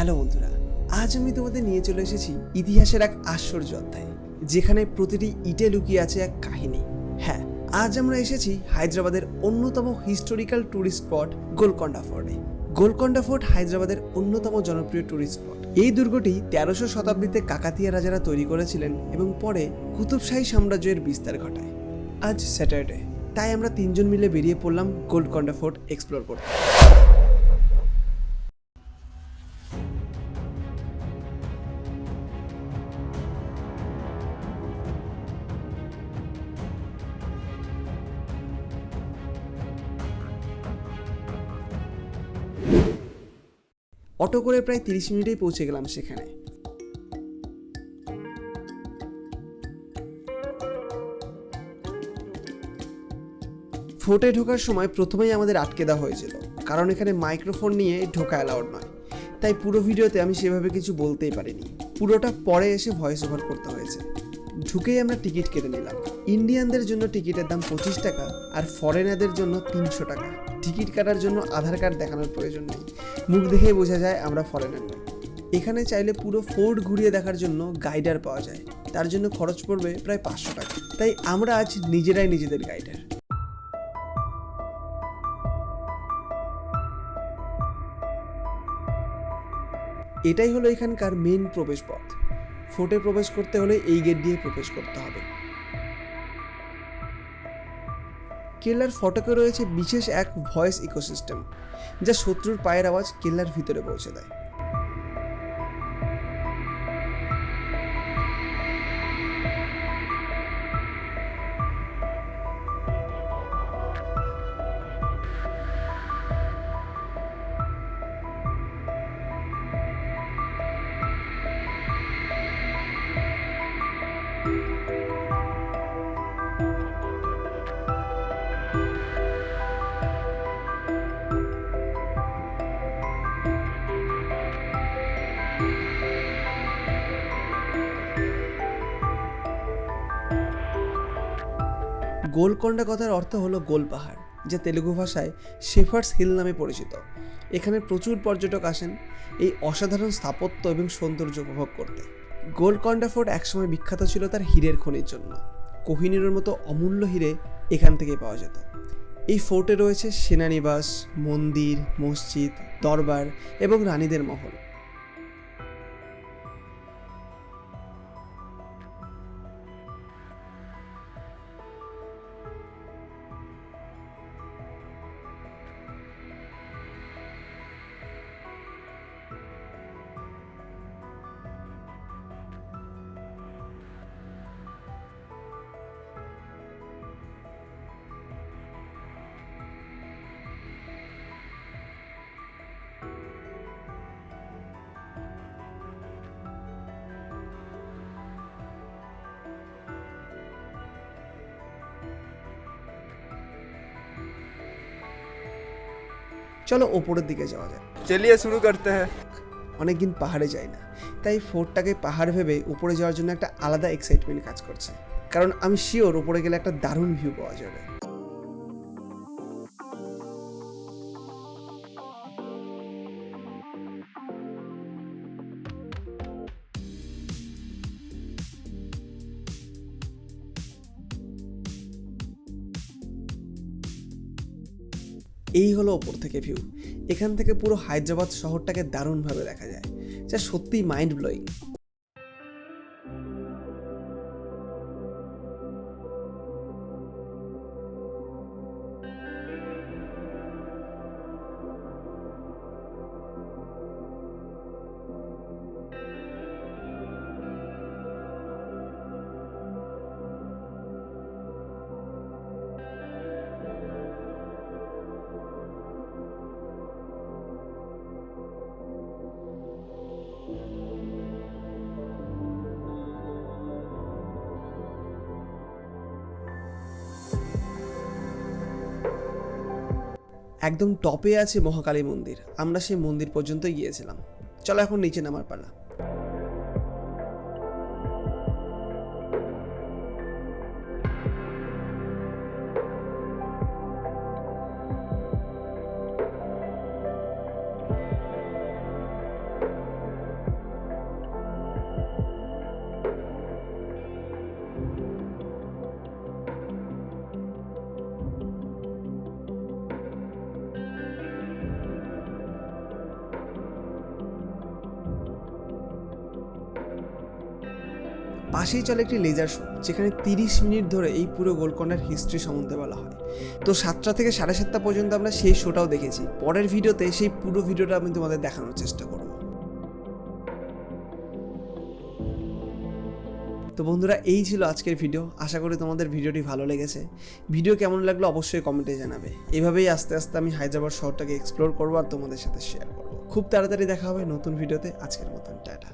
Hello বন্ধুরা, আজ আমি তোমাদের নিয়ে চলে এসেছি ইতিহাসের এক আশ্চর্য অধ্যায়, যেখানে প্রতিটি ইটে লুকিয়ে আছে এক কাহিনী। হ্যাঁ আজ আমরা এসেছি হায়দ্রাবাদের অন্যতম হিস্টোরিক্যাল ট্যুরিস্ট স্পট গোলকন্ডা ফোর্টে গোলকন্ডা ফোর্ট হায়দ্রাবাদের অন্যতম জনপ্রিয় ট্যুরিস্ট স্পট এই দুর্গটি তেরোশো শতাব্দীতে কাকাতিয়া রাজারা তৈরি করেছিলেন এবং পরে কুতুবশাহী সাম্রাজ্যের বিস্তার ঘটায়। আজ স্যাটারডে, তাই আমরা তিনজন মিলে বেরিয়ে পড়লাম গোলকন্ডা ফোর্ট এক্সপ্লোর করতে। অটো করে প্রায় তিরিশ মিনিটেই পৌঁছে গেলাম সেখানে। ফোর্টে ঢোকার সময় প্রথমেই আমাদের আটকে দেওয়া হয়েছিল, কারণ এখানে মাইক্রোফোন নিয়ে ঢোকা অ্যালাউড নয়। তাই পুরো ভিডিওতে আমি সেভাবে কিছু বলতেই পারিনি। পুরোটা পরে এসে ভয়েস ওভার করতে হয়েছে। ঢুকেই আমরা টিকিট কেটে নিলাম। ইন্ডিয়ানদের জন্য টিকিটের দাম পঁচিশ টাকা আর ফরেনারদের জন্য তিনশো টাকা। টিকিট কাটার জন্য আধার কার্ড দেখানোর প্রয়োজন নেই। মুখ দেখেই বোঝা যায় আমরা ফরেনার নই। এখানে চাইলে পুরো ফোর্ট ঘুরিয়ে দেখার জন্য গাইডার পাওয়া যায়। তার জন্য খরচ পড়বে প্রায় পাঁচশো টাকা। তাই আমরা আজ নিজেরাই নিজেদের গাইডার। এটাই হলো এখানকার মেন প্রবেশ পথ ফোর্টে প্রবেশ করতে হলে এই গেট দিয়ে প্রবেশ করতে হবে। কেল্লার ফটকে রয়েছে বিশেষ এক ভয়েস ইকোসিস্টেম, যা শত্রুর পায়ের আওয়াজ কেল্লার ভিতরে পৌঁছে দেয়। গোলকন্ডা কথার অর্থ হলো গোল পাহাড়, যা তেলুগু ভাষায় শেফার্স হিল নামে পরিচিত। এখানে প্রচুর পর্যটক আসেন, এই অসাধারণ স্থাপত্য এবং সৌন্দর্য উপভোগ করতে। গোলকন্ডা ফোর্ট একসময় বিখ্যাত ছিল তার হীরের খনির জন্য। কোহিনুরের মতো অমূল্য হিরে এখান থেকে পাওয়া যেত। এই ফোর্টে রয়েছে সেনানিবাস, মন্দির, মসজিদ, দরবার এবং রানীদের মহল। চলো ওপরের দিকে যাওয়া যাক। চলিয়ে শুরু করতে হ্যাঁ। অনেকদিন পাহাড়ে যাই না তাই ফোর্টটাকে পাহাড় ভেবে উপরে যাওয়ার জন্য একটা আলাদা এক্সাইটমেন্ট কাজ করছে। কারণ আমি শিওর উপরে গেলে একটা দারুণ ভিউ পাওয়া যাবে। এই হলো ওপর থেকে ভিউ এখান থেকে পুরো হায়দ্রাবাদ শহরটাকে দারুণভাবে দেখা যায়। যা সত্যিই মাইন্ড ব্লোয়িং একদম টপে আছে মহাকালী মন্দির। আমরা সেই মন্দির পর্যন্ত গিয়েছিলাম। চলো এখন নিচে নামার পালা। পাশেই চলে একটি লেজার শো যেখানে তিরিশ মিনিট ধরে এই পুরো গোলকোন্ডার হিস্ট্রি সম্বন্ধে বলা হয়। তো সাতটা থেকে সাড়ে সাতটা পর্যন্ত আমরা সেই শোটাও দেখেছি। পরের ভিডিওতে সেই পুরো ভিডিওটা আমি তোমাদের দেখানোর চেষ্টা করব। তো বন্ধুরা, এই ছিল আজকের ভিডিও আশা করি তোমাদের ভিডিওটি ভালো লেগেছে। ভিডিও কেমন লাগল অবশ্যই কমেন্টে জানাবে। এভাবেই আস্তে আস্তে আমি হায়দ্রাবাদ শহরটাকে এক্সপ্লোর করব আর তোমাদের সাথে শেয়ার করব। খুব তাড়াতাড়ি দেখা হবে নতুন ভিডিওতে আজকের মতন, টাটা।